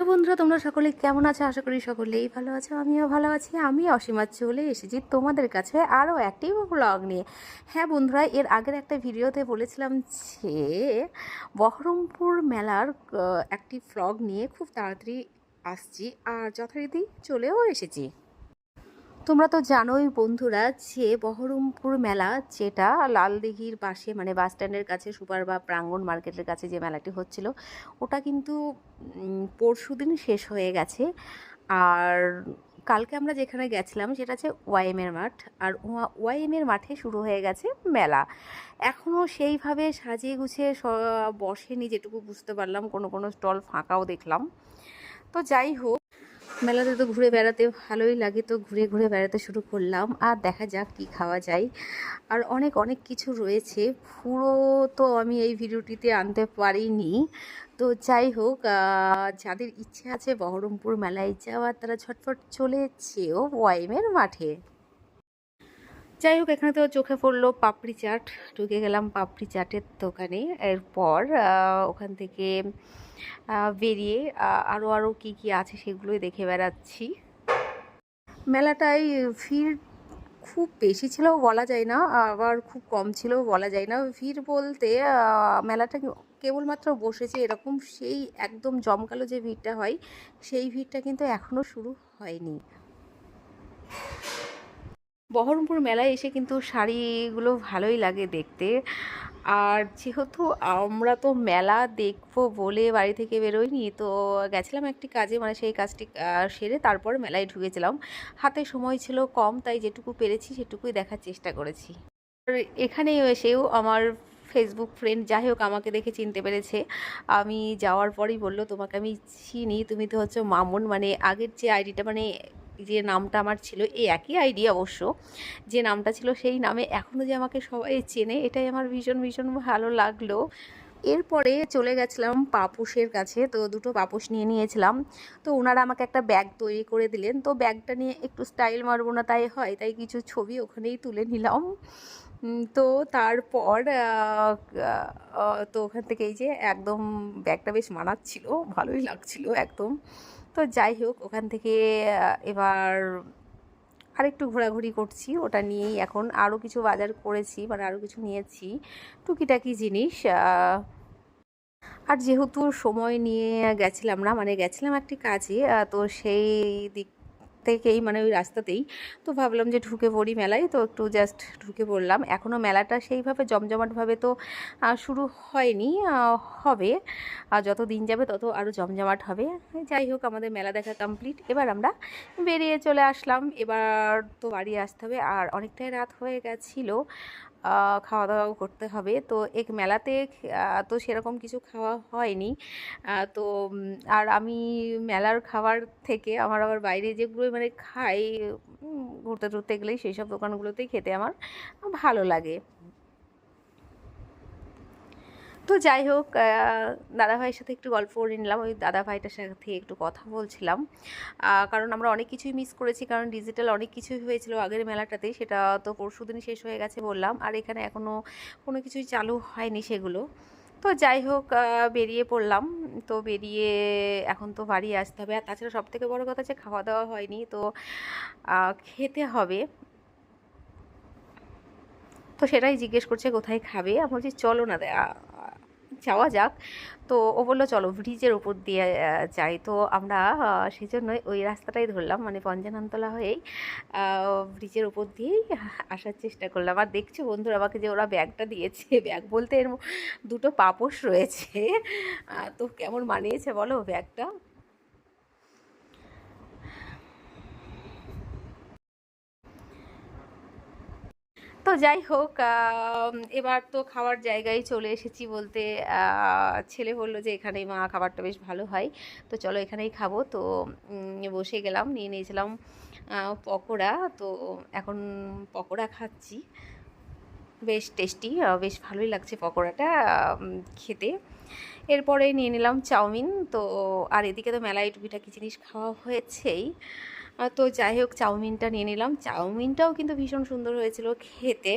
বন্ধুরা, তোমরা সকলে কেমন আছো? আশা করি সকলেই ভালো আছো। আমিও ভালো আছি। আমি অসীমা চলে এসেছি তোমাদের কাছে আরও একটি ব্লগ নিয়ে। হ্যাঁ বন্ধুরা, এর আগের একটা ভিডিওতে বলেছিলাম যে বহরমপুর মেলার একটি ফ্লগ নিয়ে খুব তাড়াতাড়ি আসছি আর যথারীতি চলেও এসেছি। তোমরা তো জানোই বন্ধুরা যে বহরমপুর মেলা, যেটা লালদিঘির পাশে মানে বাস স্ট্যান্ডের কাছে, সুপার বা প্রাঙ্গণ মার্কেটের কাছে যে মেলাটি হচ্ছিল, ওটা কিন্তু পরশু দিন শেষ হয়ে গেছে। আর কালকে আমরা যেখানে গেছিলাম, সেটা হচ্ছে ওয়াইএমের মাঠ। আর ওয়াইএমের মাঠে শুরু হয়ে গেছে মেলা। এখনও সেইভাবে সাজিয়ে গুছিয়ে বসেনি, যেটুকু বুঝতে পারলাম, কোনো কোনো স্টল ফাঁকাও দেখলাম। তো যাই হোক মেলাতে তো ঘুরে বেড়াতে ভালোই লাগে, তো ঘুরে ঘুরে বেড়াতে শুরু করলাম। আর দেখা যাক কি খাওয়া যায়। আর অনেক অনেক কিছু রয়েছে। পুরো তো আমি এই ভিডিওটিতে আনতে পারিনি। তো যাই হোক যাদের ইচ্ছে আছে বহরমপুর মেলায় যাওয়ার, তারা ছটফট চলেছেও ওয়াইমের মাঠে। যাই হোক, এখানে তো চোখে পড়ল পাপড়ি চাট। ঢুকে গেলাম পাপড়ি চাটের দোকানে। এরপর ওখান থেকে বেরিয়ে আরও আরও কী কী আছে সেগুলোই দেখে বেড়াচ্ছি। মেলাটায় ভিড় খুব বেশি ছিল বলা যায় না, আবার খুব কম ছিল বলা যায় না। ভিড় বলতে মেলাটা কেবলমাত্র বসেছে এরকম সেই একদম জমকালো যে ভিড়টা হয়, সেই ভিড়টা কিন্তু এখনও শুরু হয়নি। বহরমপুর মেলায় এসে কিন্তু শাড়িগুলো ভালোই লাগে দেখতে। আর যেহেতু আমরা তো মেলা দেখব বলে বাড়ি থেকে বেরোইনি, তো গেছিলাম একটি কাজে মানে সেই কাজটি সেরে তারপর মেলায় ঢুকেছিলাম। হাতে সময় ছিল কম, তাই যেটুকু পেরেছি সেটুকুই দেখার চেষ্টা করেছি। আর এখানেও এসেও আমার ফেসবুক ফ্রেন্ড যাই হোক আমাকে দেখে চিনতে পেরেছে। আমি যাওয়ার পরই বলল, তোমাকে আমি চিনি, তুমি তো হচ্ছে মামুন। মানে আগের যে আইডিটা মানে যে নামটা আমার ছিল, এই একই আইডি অবশ্য, যে নামটা ছিল সেই নামে এখনও যে আমাকে সবাই চেনে, এটাই আমার ভীষণ ভীষণ ভালো লাগল। এরপরে চলে গেছিলাম পাপুসের কাছে, তো দুটো পাপুস নিয়ে নিয়েছিলাম। তো ওনারা আমাকে একটা ব্যাগ তৈরি করে দিলেন। তো ব্যাগটা নিয়ে একটু স্টাইল মারবো না তাই হয়, তাই কিছু ছবি ওখানেই তুলে নিলাম। তো তারপর তো ওখান থেকে এই যে একদম ব্যাগটা বেশ মানাচ্ছিল ভালোই লাগছিল একদম। তো যাই হোক, ওখান থেকে এবার আরেকটু ঘোরাঘুরি করছি। ওটা নিয়েই এখন আরও কিছু বাজার করেছি মানে আরও কিছু নিয়েছি, টুকিটাকি জিনিস আর যেহেতু সময় নিয়ে গেছিলাম না মানে গেছিলাম একটি কাজে তো সেই দিক থেকেই মানে ওই রাস্তাতেই। তো ভাবলাম যে ঢুকে পড়ি মেলায়, তো একটু জাস্ট ঢুকে পড়লাম। এখনও মেলাটা সেইভাবে জমজমাটভাবে তো শুরু হয়নি হবে। আর যত দিন যাবে তত আরও জমজমাট হবে। যাই হোক, আমাদের মেলা দেখা কমপ্লিট এবার আমরা বেরিয়ে চলে আসলাম। এবার তো বাড়ি আসতে হবে। আর অনেকটাই রাত হয়ে গেছিল। খাওয়া দাওয়াও করতে হবে। তো এক মেলাতে তো সেরকম কিছু খাওয়া হয়নি। তো আর আমি মেলার খাবার থেকে আমার আবার বাইরে যেগুলো মানে খাই ঘুরতে টুরতে গেলেই সেই সব দোকানগুলোতেই খেতে আমার ভালো লাগে। তো যাই হোক দাদাভাইয়ের সাথে একটু গল্প করে নিলাম। ওই দাদাভাইটার সাথে একটু কথা বলছিলাম। কারণ আমরা অনেক কিছুই মিস করেছি, কারণ ডিজিটাল অনেক কিছুই হয়েছিল আগের মেলাটাতে। সেটা তো পরশু দিনই শেষ হয়ে গেছে বললাম। আর এখানে এখনও কোনো কিছুই চালু হয়নি সেগুলো। তো যাই হোক বেরিয়ে পড়লাম। তো বেরিয়ে এখন তো বাড়ি আসতে হবে। আর তাছাড়া সব থেকে বড় কথা যে খাওয়া দাওয়া হয়নি, তো খেতে হবে। তো সেটাই জিজ্ঞেস করছে, কোথায় খাবে? আমি বলছি, চলো না যাওয়া যাক। তো ও বলল, চলো ব্রিজের উপর দিয়ে যাই। তো আমরা সেই জন্যই ওই রাস্তাটাই ধরলাম মানে পঞ্চানন্তলা হয়েই ব্রিজের উপর দিয়েই আসার চেষ্টা করলাম। আর দেখছ বন্ধুরা, আমাকে যে ওরা ব্যাগটা দিয়েছে, ব্যাগ বলতে এর দুটো পাপোশ রয়েছে। তো কেমন মানিয়েছে বলো ব্যাগটা? তো যাই হোক এবার তো খাওয়ার জায়গায় চলে এসেছি বলতে ছেলে বলল যে এখানেই মা খাবারটা বেশ ভালো হয়। তো চলো এখানেই খাব। তো বসে গেলাম, নিয়ে নিয়েছিলাম পকোড়া। তো এখন পকোড়া খাচ্ছি। বেশ টেস্টি বেশ ভালোই লাগছে পকোড়াটা খেতে। এরপরে নিয়ে নিলাম চাউমিন। তো, আর এদিকে তো মেলায় টুকিটাকি জিনিস খাওয়া হয়েছেই। তো যাই হোক, চাউমিনটা নিয়ে নিলাম। চাউমিনটাও কিন্তু ভীষণ সুন্দর হয়েছিল খেতে।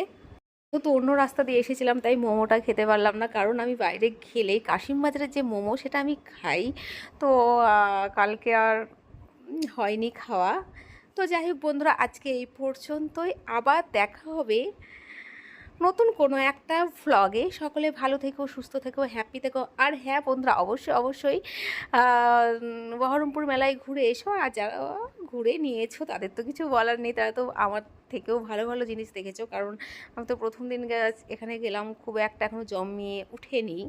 তো অন্য রাস্তা দিয়ে এসেছিলাম, তাই মোমোটা খেতে পারলাম না। কারণ আমি বাইরে খেলে কাশিম বাজারের যে মোমো, সেটা আমি খাই। তো কালকে আর হয়নি খাওয়া। তো যাই হোক, বন্ধুরা, আজকে এই পর্যন্তই। আবার দেখা হবে নতুন কোনো একটা ভ্লগে সকলে ভালো থেকো, সুস্থ থেকো হ্যাপি থেকো। আর হ্যাঁ বন্ধুরা, অবশ্যই অবশ্যই বহরমপুর মেলায় ঘুরে এসো। আর যারা ঘুরে নিয়েছো, তাদের তো কিছু বলার নেই, তারা তো আমার থেকেও ভালো ভালো জিনিস দেখেছ, কারণ আমি তো প্রথম দিন এখানে গেলাম, খুব একটা এখনও জমিয়ে উঠেনি।